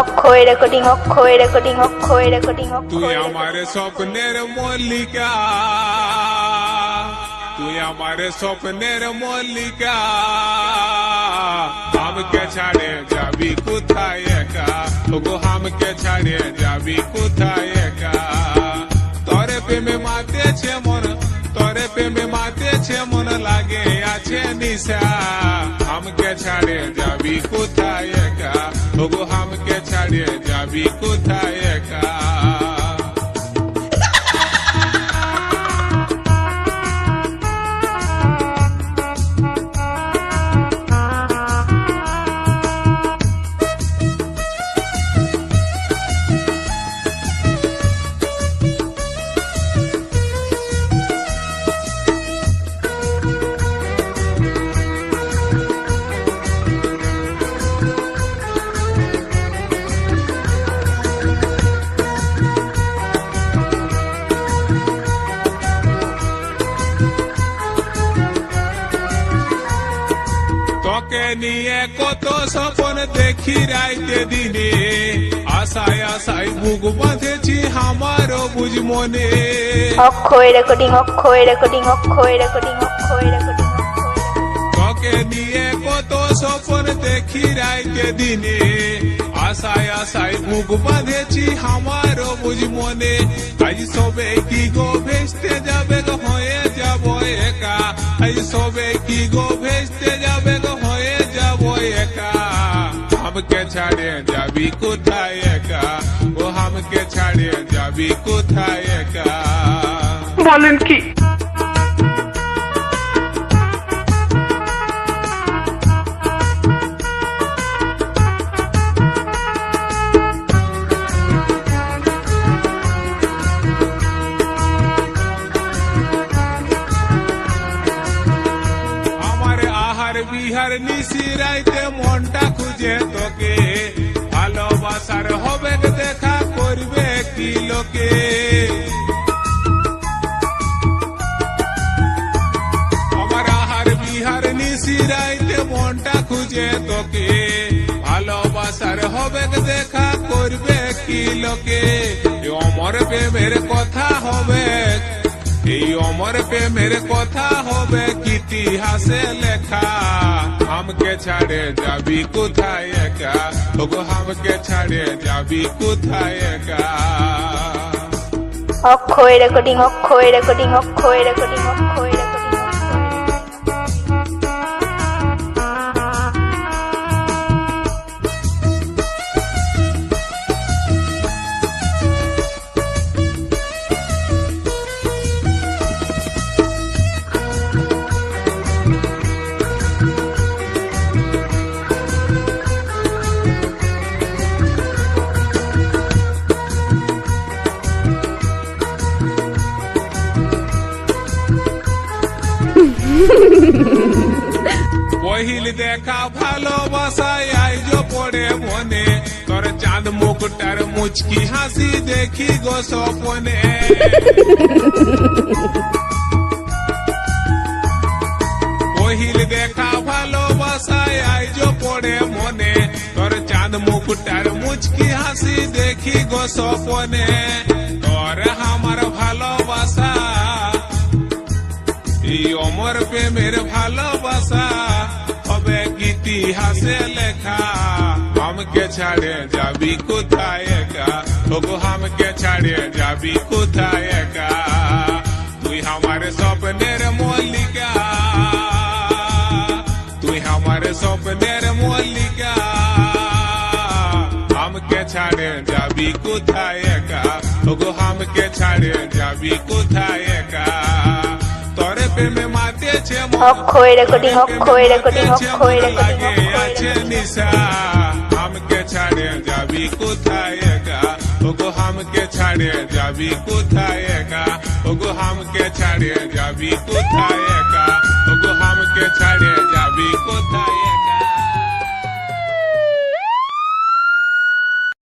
Akshay recording Akshay recording Akshay recording তুই আমার স্বপ্নের মল্লিকা। তুই আমার স্বপ্নের মল্লিকা। আমাকে ছাড়ে যাবি কোথায় একা? ওগো আমাকে ছাড়ে যাবি কোথায় একা? তরে প্রেমে মাতেছে মন তরে প্রেমে মাতেছে মন লাগে আছে নিশা। আমাকে ছাড়ে যাবি কোথায় একা? ওগো আমাকে ছাড়ে যাবি কোথায় একা তোকে নিয়ে কত স্বপ্ন দেখি রাইতে দিনে। আশায় আশায় বুক বাঁধেছি আমারও বুঝ মনে। Akshay recording Akshay recording Akshay recording Akshay recording তোকে নিয়ে কত স্বপ্ন দেখি রাইতে দিনে। আশায় আশায় বুক বাঁধেছি আমারও বুঝ মনে। আজ সবে কি গো ভেসতে যাবে হয়ে যাব একা। আজ সবে কি গো যাবি কোথায় একা ও আমাকে ছাড়ে যাবি কোথায় একা বলেন কি? আমার আহার বিহার নিশি রাইতে মনটা খুঁজে তোকে। ভালোবাসার হবে দেখা করবে কি লোকে? আমার আহার বিহার নিশি রাইতে মনটা খুঁজে তোকে। ভালোবাসার হবে দেখা করবে কি লোকে? অমর প্রেমের কথা হবে, এই অমর প্রেমের কথা হবে ইতিহাসে লেখা? আমাকে ছাড়ে যাবি কোথায় একা ওগো আমাকে ছাড়ে যাবি কোথায় একা Akshay recording Akshay recording Akshay recording, Akshay পহিল দেখা ভালোবাসায় আইজ পড়ে মনে তোর চাঁদ মুকুটার মুচকি হাসি দেখি গো সপনে পহিল দেখা ভালোবাসায় আইজ পড়ে মনে তোর চাঁদ মুকুটার মুচকি হাসি দেখি গো সপনে তোর আমার ভালোবাসা এই অমর প্রেমের ভালোবাসা হবে ইতিহাসে লেখা আমাকে ছাড়ে যাবি কোথায় একা ওগো আমাকে ছাড়ে যাবি কোথায় একা তুই আমার স্বপ্নের মল্লিকা তুই আমার স্বপ্নের মল্লিকা আমাকে ছাড়ে যাবি কোথায় একা ওগো আমাকে ছাড়ে যাবি কোথায় একা তরে প্রেমে মাতেছে মন অক্ষয় রেকর্ডিং যাবি কোথায় একা ওগো হামকে ছাড়ে যাবি কোথায় একা ওগো হামকে ছাড়ে যাবি কোথায় একা ওগো আমাকে ছাড়ে